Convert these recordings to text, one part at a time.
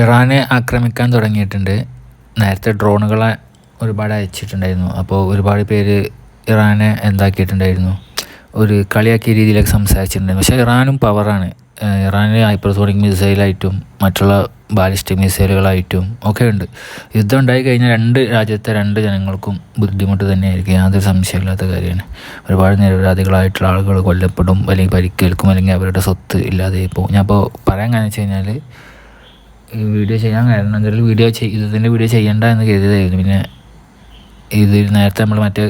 ഇറാനെ ആക്രമിക്കാൻ തുടങ്ങിയിട്ടുണ്ട്. നേരത്തെ ഡ്രോണുകളെ ഒരുപാട് അയച്ചിട്ടുണ്ടായിരുന്നു. അപ്പോൾ ഒരുപാട് പേര് ഇറാനെ എന്താക്കിയിട്ടുണ്ടായിരുന്നു. ഒരു കളിയാക്കിയ രീതിയിലൊക്കെ സംസാരിച്ചിട്ടുണ്ടായിരുന്നു. പക്ഷേ ഇറാനും പവറാണ്. ഇറാന് ഹൈപ്പർസോണിക് മിസൈലായിട്ടും മറ്റുള്ള ബാലിസ്റ്റിക് മിസൈലുകളായിട്ടും ഒക്കെ ഉണ്ട്. യുദ്ധം ഉണ്ടായി കഴിഞ്ഞാൽ രണ്ട് രാജ്യത്തെ രണ്ട് ജനങ്ങൾക്കും ബുദ്ധിമുട്ട് തന്നെയായിരിക്കും. യാതൊരു സംശയമില്ലാത്ത കാര്യമാണ്. ഒരുപാട് നിരപരാധികളായിട്ടുള്ള ആളുകൾ കൊല്ലപ്പെടും അല്ലെങ്കിൽ പരിക്കേൽക്കും അല്ലെങ്കിൽ അവരുടെ സ്വത്ത് ഇല്ലാതെ പോകും. ഞാൻ ഇപ്പോൾ പറയാൻ കാരണം വെച്ച് കഴിഞ്ഞാൽ വീഡിയോ ചെയ്യാൻ കാരണം എന്തായാലും വീഡിയോ ഇതിന്റെ വീഡിയോ ചെയ്യണ്ട എന്ന് കരുതിയതായിരുന്നു. പിന്നെ ഇത് നേരത്തെ നമ്മൾ മറ്റേ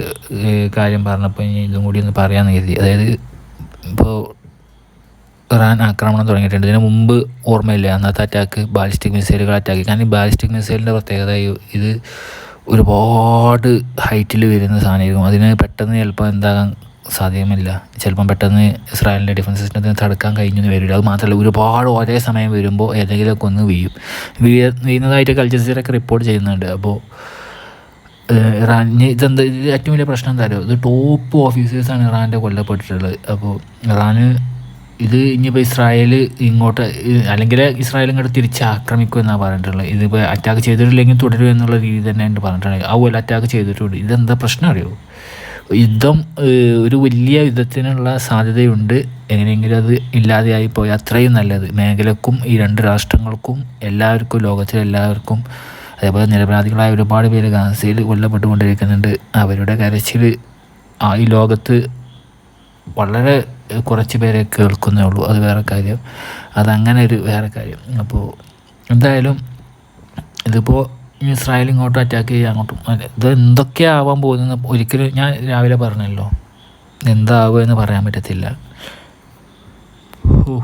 കാര്യം പറഞ്ഞപ്പോൾ ഇനി ഇതും കൂടി ഒന്ന് പറയാമെന്ന് കരുതി. അതായത് ഇപ്പോൾ ഇറാൻ ആക്രമണം തുടങ്ങിയിട്ടുണ്ട്. ഇതിന് മുമ്പ് ഓർമ്മയില്ല? അന്നത്തെ അറ്റാക്ക് ബാലിസ്റ്റിക് മിസൈലുകൾ അറ്റാക്ക് കാരണം ഈ ബാലിസ്റ്റിക് മിസൈലിന്റെ പ്രത്യേകത ഇത് ഒരുപാട് ഹൈറ്റിൽ വരുന്ന സാധനമായിരിക്കും. അതിന് പെട്ടെന്ന് ചിലപ്പോൾ എന്താകാൻ സാധ്യമല്ല. ചിലപ്പം പെട്ടെന്ന് ഇസ്രായേലിന്റെ ഡിഫൻസ് സിസ്റ്റത്തിന് തടുക്കാൻ കഴിഞ്ഞെന്ന് വരില്ല. അത് മാത്രമല്ല ഒരുപാട് ഒരേ സമയം വരുമ്പോൾ ഏതെങ്കിലുമൊക്കെ ഒന്ന് വീഴും വീഴ വീഴുന്നതായിട്ട് കൾച്ചേഴ്സിലൊക്കെ റിപ്പോർട്ട് ചെയ്യുന്നുണ്ട്. അപ്പോൾ ഇറാൻ ഇതെന്ത് ഇത് ഏറ്റവും വലിയ പ്രശ്നം എന്തായാലും ഇത് ടോപ്പ് ഓഫീസേഴ്സാണ് ഇറാന്റെ കൊല്ലപ്പെട്ടിട്ടുള്ളത്. അപ്പോൾ ഇറാന് ഇത് ഇനിയിപ്പോൾ ഇസ്രായേൽ ഇങ്ങോട്ട് അല്ലെങ്കിൽ ഇസ്രായേൽ ഇങ്ങോട്ട് തിരിച്ച് ആക്രമിക്കും എന്നാണ് പറഞ്ഞിട്ടുള്ളത്. ഇതിപ്പോൾ അറ്റാക്ക് ചെയ്തിട്ടില്ലെങ്കിൽ തുടരും എന്നുള്ള രീതി തന്നെയാണ് പറഞ്ഞിട്ടുള്ളത്. അതുപോലെ അറ്റാക്ക് ചെയ്തിട്ടുണ്ട്. ഇതെന്താ പ്രശ്നം അറിയോ? യുദ്ധം ഒരു വലിയ യുദ്ധത്തിനുള്ള സാധ്യതയുണ്ട്. എങ്ങനെയെങ്കിലും അത് ഇല്ലാതെയായി പോയി അത്രയും നല്ലത്. മേഖലക്കും ഈ രണ്ട് രാഷ്ട്രങ്ങൾക്കും എല്ലാവർക്കും ലോകത്തിലെ എല്ലാവർക്കും അതേപോലെ നിരപരാധികളായ ഒരുപാട് പേര് ഗാസയിൽ കൊല്ലപ്പെട്ടുകൊണ്ടിരിക്കുന്നുണ്ട്. അവരുടെ കരച്ചിൽ ആ ഈ ലോകത്ത് വളരെ കുറച്ച് പേരെ കേൾക്കുന്നേ ഉള്ളൂ. അത് വേറെ കാര്യം. അതങ്ങനെ ഒരു വേറെ കാര്യം. അപ്പോൾ എന്തായാലും ഇതിപ്പോൾ ഇസ്രായേൽ ഇങ്ങോട്ട് അറ്റാക്ക് ചെയ്യുക അങ്ങോട്ടും ഇത് എന്തൊക്കെയാവാൻ പോകുന്നത് ഒരിക്കലും ഞാൻ രാവിലെ പറഞ്ഞല്ലോ. എന്താവുക എന്ന് പറയാൻ പറ്റത്തില്ല. ഓ